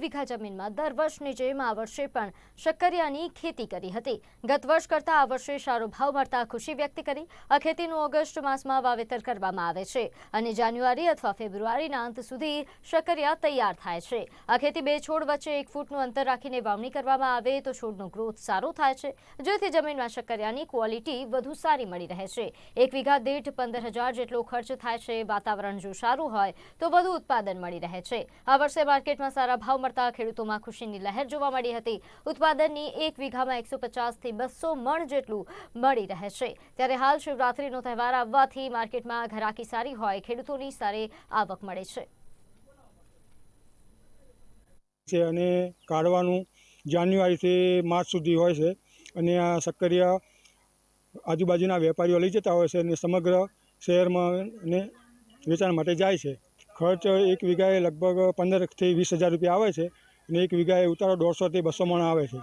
વીઘા જમીનમાં દર વર્ષની જેમ આ વર્ષે પણ શક્કરિયાની ખેતી કરી હતી. ગત વર્ષ કરતાં આ વર્ષે સારો ભાવ મળતા ખુશી વ્યક્ત કરી. આ ખેતીનું ઓગસ્ટ માસમાં વાવેતર કરવામાં આવે છે અને જાન્યુઆરી અથવા ફેબ્રુઆરીના અંત સુધી શક્કરિયા તૈયાર થાય છે. આ ખેતી બે છોડ વચ્ચે એક ફૂટનું અંતર રાખીને વાવણી કરવામાં આવે તો છોડનો ગ્રોથ સારો થાય છે, જેથી જમીનમાં શક્કરિયાની ક્વોલિટી વધુ સારી મળી રહે છે. એક વીઘા દીઠ પંદર હજાર જેટલો ખર્ચ થાય છે, વાતાવરણ જો સારું હોય તો વધુ ઉત્પાદન મળી રહે છે. આ વર્ષે માર્કેટમાં સારા ભાવ મળતા ખેડૂતોમાં ખુશીની લહેર જોવા મળી હતી. ઉત્પાદનની એક વીઘામાં એકસો પચાસથી બસો મણ જેટલું મળી રહે છે. ત્યારે હાલ શિવરાત્રીનો તહેવાર આવવાથી માર્કેટમાં ઘરાકી સારી હોય, ખેડૂતોની સારી આવક મળે છે. અને કાઢવાનું જાન્યુઆરીથી માર્ચ સુધી હોય છે અને આ સક્કરિયા આજુબાજુના વેપારીઓ લઈ જતા હોય છે અને સમગ્ર શહેરમાં અને વેચાણ માટે જાય છે. ખર્ચ એક વીઘાએ લગભગ પંદરથી વીસ હજાર રૂપિયા આવે છે અને એક વીઘાએ ઉતારો દોઢસોથી બસો મણ આવે છે.